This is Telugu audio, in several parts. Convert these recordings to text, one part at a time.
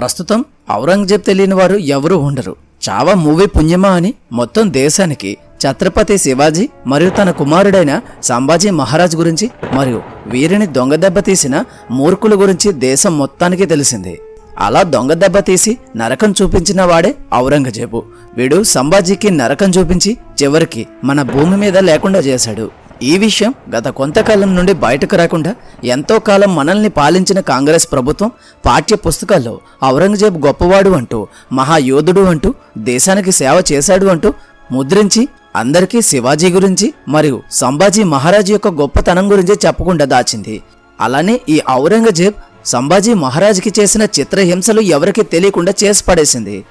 ప్రస్తుతం ఔరంగజేబ్ తెలియని వారు ఎవరూ ఉండరు. చావా మూవీ పుణ్యమా అని మొత్తం దేశానికి ఛత్రపతి శివాజీ మరియు తన కుమారుడైన సంభాజీ మహారాజ్ గురించి మరియు వీరిని దొంగ దెబ్బ తీసిన మూర్ఖుల గురించి దేశం మొత్తానికి తెలిసింది. అలా దొంగ దెబ్బ తీసి నరకం చూపించిన వాడే ఔరంగజేబు. వీడు సంభాజీకి నరకం చూపించి చివరికి మన భూమి మీద లేకుండా చేశాడు. ఈ విషయం గత కొంతకాలం నుండి బయటకు రాకుండా ఎంతో కాలం మనల్ని పాలించిన కాంగ్రెస్ ప్రభుత్వం పాఠ్య పుస్తకాల్లో ఔరంగజేబు గొప్పవాడు అంటూ మహాయోధుడు అంటూ దేశానికి సేవ చేశాడు అంటూ ముద్రించి అందరికీ శివాజీ గురించి మరియు సంభాజీ మహారాజు యొక్క గొప్పతనం గురించి చెప్పకుండా దాచింది. అలానే ఈ ఔరంగజేబ్ సంభాజీ మహారాజుకి చేసిన చిత్రహింసలు ఎవరికీ తెలియకుండా చేసి పడేసింది.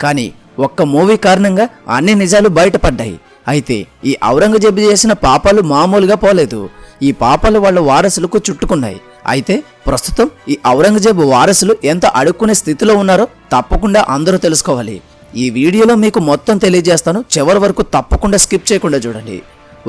కానీ ఒక్క మూవీ కారణంగా అన్ని నిజాలు బయటపడ్డాయి. అయితే ఈ ఔరంగజేబు చేసిన పాపాలు మామూలుగా పోలేదు. ఈ పాపాలు వాళ్ళ వారసులకు చుట్టుకున్నాయి. అయితే ప్రస్తుతం ఈ ఔరంగజేబు వారసులు ఎంత అడుక్కునే స్థితిలో ఉన్నారో తప్పకుండా అందరూ తెలుసుకోవాలి. ఈ వీడియోలో మీకు మొత్తం తెలియజేస్తాను. చివరి వరకు తప్పకుండా స్కిప్ చేయకుండా చూడండి.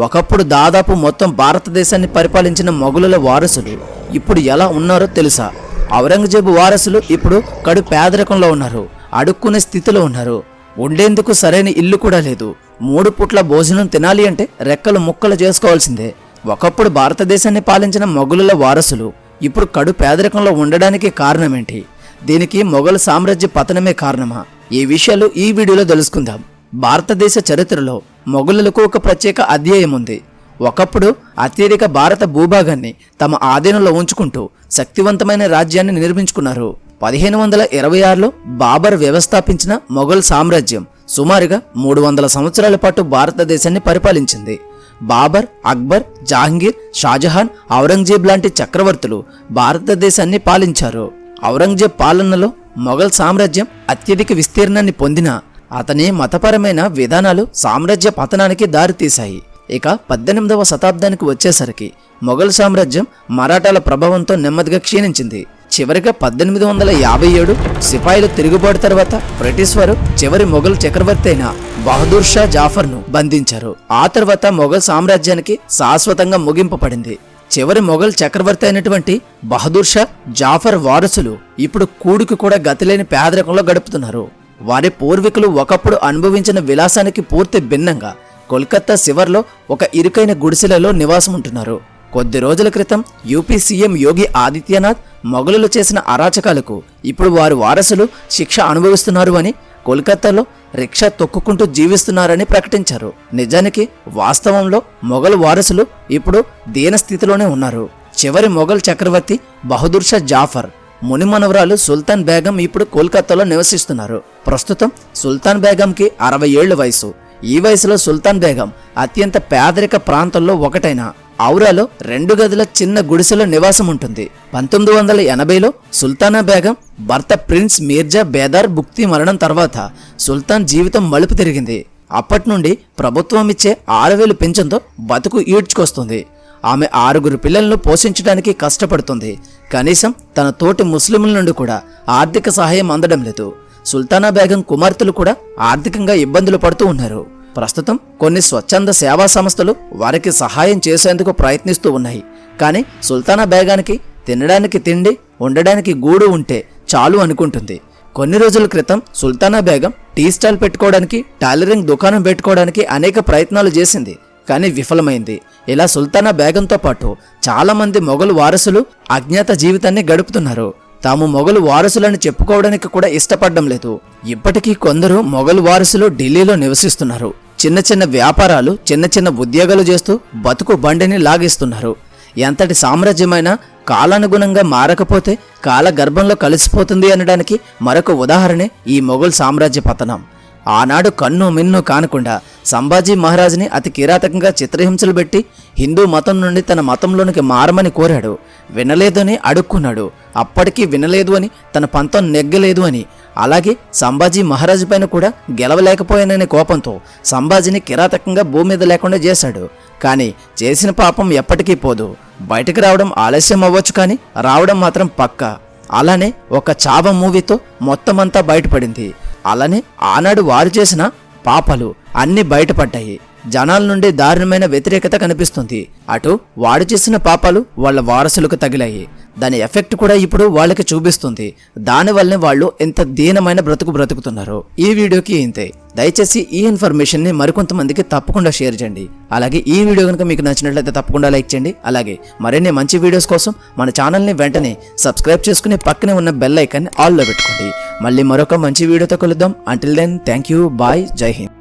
ఒకప్పుడు దాదాపు మొత్తం భారతదేశాన్ని పరిపాలించిన మొఘలుల వారసులు ఇప్పుడు ఎలా ఉన్నారో తెలుసా? ఔరంగజేబు వారసులు ఇప్పుడు కడు పేదరికంలో ఉన్నారు. అడుక్కునే స్థితిలో ఉన్నారు. ఉండేందుకు సరైన ఇల్లు కూడా లేదు. మూడు పుట్ల భోజనం తినాలి అంటే రెక్కలు ముక్కలు చేసుకోవాల్సిందే. ఒకప్పుడు భారతదేశాన్ని పాలించిన మొఘలుల వారసులు ఇప్పుడు కడు పేదరికంలో ఉండడానికి కారణమేంటి? దీనికి మొఘల్ సామ్రాజ్య పతనమే కారణమా? ఈ విషయాలు ఈ వీడియోలో తెలుసుకుందాం. భారతదేశ చరిత్రలో మొఘలులకు ఒక ప్రత్యేక అధ్యాయం ఉంది. ఒకప్పుడు అత్యధిక భారత భూభాగాన్ని తమ ఆధీనంలో ఉంచుకుంటూ శక్తివంతమైన రాజ్యాన్ని నిర్మించుకున్నారు. పదిహేను వందల ఇరవై ఆరులో బాబర్ వ్యవస్థాపించిన మొఘల్ సామ్రాజ్యం సుమారుగా మూడు వందల సంవత్సరాల పాటు భారతదేశాన్ని పరిపాలించింది. బాబర్ అక్బర్ జహాంగీర్ షాజహాన్ ఔరంగజేబ్ లాంటి చక్రవర్తులు భారతదేశాన్ని పాలించారు. ఔరంగజేబ్ పాలనలో మొఘల్ సామ్రాజ్యం అత్యధిక విస్తీర్ణాన్ని పొందిన అతని మతపరమైన విధానాలు సామ్రాజ్య పతనానికి దారితీశాయి. ఇక పద్దెనిమిదవ శతాబ్దానికి వచ్చేసరికి మొఘల్ సామ్రాజ్యం మరాఠాల ప్రభావంతో నెమ్మదిగా క్షీణించింది. చివరిగా పద్దెనిమిది వందల యాభై ఏడు సిపాయిలు తిరుగుబాటు తర్వాత బ్రిటిష్ వారు చివరి మొఘల్ చక్రవర్తి అయిన బహదూర్ షా జాఫర్ను బంధించారు. ఆ తర్వాత మొఘల్ సామ్రాజ్యానికి శాశ్వతంగా ముగింపబడింది చివరి మొఘల్ చక్రవర్తి అయినటువంటి బహదూర్ షా జాఫర్ వారసులు ఇప్పుడు కూడికి కూడా గతిలేని పేదరికంలో గడుపుతున్నారు. వారి పూర్వీకులు ఒకప్పుడు అనుభవించిన విలాసానికి పూర్తి భిన్నంగా కోల్కత్తా శివర్లో ఒక ఇరుకైన గుడిసెలలో నివాసం ఉంటున్నారు కొద్ది రోజుల క్రితం యూపీ సీఎం యోగి ఆదిత్యనాథ్ మొఘలులు చేసిన అరాచకాలకు ఇప్పుడు వారి వారసులు శిక్ష అనుభవిస్తున్నారు అని కోల్కతాలో రిక్షా తొక్కుకుంటూ జీవిస్తున్నారని ప్రకటించారు. నిజానికి వాస్తవంలో మొఘల్ వారసులు ఇప్పుడు దీనస్థితిలోనే ఉన్నారు. చివరి మొఘల్ చక్రవర్తి బహదూర్ షా జాఫర్ మునిమనవరాలు సుల్తాన్ బేగం ఇప్పుడు కోల్కతాలో నివసిస్తున్నారు. ప్రస్తుతం సుల్తాన్ బేగంకి అరవై ఏళ్ళ వయసు. ఈ వయసులో సుల్తాన్ బేగం అత్యంత పేదరిక ప్రాంతంలో ఒకటైన ఔరాలో రెండు గదుల చిన్న గుడిసెలో నివాసం ఉంటుంది. పంతొమ్మిది వందల ఎనభైలో సుల్తానా బేగం భర్త ప్రిన్స్ మీర్జా బేదార్ భుక్తి మరణం తర్వాత సుల్తాన్ జీవితం మలుపు తిరిగింది. అప్పటి నుండి ప్రభుత్వం ఇచ్చే ఆరు వేలు బతుకు ఈడ్చుకొస్తుంది. ఆమె ఆరుగురు పిల్లలను పోషించడానికి కష్టపడుతుంది. కనీసం తన తోటి ముస్లింల నుండి కూడా ఆర్థిక సహాయం అందడం లేదు. సుల్తానా బేగం కుమార్తెలు కూడా ఆర్థికంగా ఇబ్బందులు పడుతూ ఉన్నారు. ప్రస్తుతం కొన్ని స్వచ్ఛంద సేవా సంస్థలు వారికి సహాయం చేసేందుకు ప్రయత్నిస్తూ ఉన్నాయి. కానీ సుల్తానా బేగానికి తినడానికి తిండి ఉండడానికి గూడు ఉంటే చాలు అనుకుంటుంది. కొన్ని రోజుల క్రితం సుల్తానా బేగం టీ స్టాల్ పెట్టుకోవడానికి టాలరింగ్ దుకాణం పెట్టుకోవడానికి అనేక ప్రయత్నాలు చేసింది. కానీ విఫలమైంది. ఇలా సుల్తానా బేగంతో పాటు చాలామంది మొఘలు వారసులు అజ్ఞాత జీవితాన్ని గడుపుతున్నారు. తాము మొఘలు వారసులని చెప్పుకోవడానికి కూడా ఇష్టపడడం లేదు. ఇప్పటికీ కొందరు మొఘలు వారసులు ఢిల్లీలో నివసిస్తున్నారు. చిన్న చిన్న వ్యాపారాలు చిన్న చిన్న ఉద్యోగాలు చేస్తూ బతుకు బండిని లాగిస్తున్నారు. ఎంతటి సామ్రాజ్యమైనా కాలానుగుణంగా మారకపోతే కాల గర్భంలో కలిసిపోతుంది అనడానికి మరొక ఉదాహరణే ఈ మొఘల్ సామ్రాజ్య పతనం. ఆనాడు కన్ను మిన్ను కానకుండా సంభాజీ మహారాజుని అతి కిరాతకంగా చిత్రహింసలు పెట్టి హిందూ మతం నుండి తన మతంలోనికి మారమని కోరాడు. వినలేదని అడుక్కున్నాడు. అప్పటికీ వినలేదు అని తన పంతం నెగ్గలేదు అని. అలాగే సంభాజీ మహారాజు పైన కూడా గెలవలేకపోయాననే కోపంతో సంభాజీని కిరాతకంగా భూమి మీద లేకుండా చేశాడు. కానీ చేసిన పాపం ఎప్పటికీ పోదు. బయటకు రావడం ఆలస్యం అవ్వచ్చు కానీ రావడం మాత్రం పక్కా. అలానే ఒక చావ మూవీతో మొత్తమంతా బయటపడింది. అలానే ఆనాడు వారు చేసిన పాపాలు అన్నీ బయటపడ్డాయి. జనాల నుండి దారుణమైన వ్యతిరేకత కనిపిస్తుంది. అటు వాడు చేసిన పాపాలు వాళ్ళ వారసులకు తగిలాయి. దాని ఎఫెక్ట్ కూడా ఇప్పుడు వాళ్ళకి చూపిస్తుంది. దానివల్లనే వాళ్ళు ఎంత దీనమైన బ్రతుకు బ్రతుకుతున్నారు. ఈ వీడియోకి ఇంతే. దయచేసి ఈ ఇన్ఫర్మేషన్ని మరికొంతమందికి తప్పకుండా షేర్ చేయండి. అలాగే ఈ వీడియో కనుక మీకు నచ్చినట్లయితే తప్పకుండా లైక్ చేయండి. అలాగే మరిన్ని మంచి వీడియోస్ కోసం మన ఛానల్ని వెంటనే సబ్స్క్రైబ్ చేసుకుని పక్కనే ఉన్న బెల్ ఐకాన్ని ఆల్లో పెట్టుకోండి. మళ్ళీ మరొక మంచి వీడియోతో కలుద్దాం. Until then thank you bye జై హింద్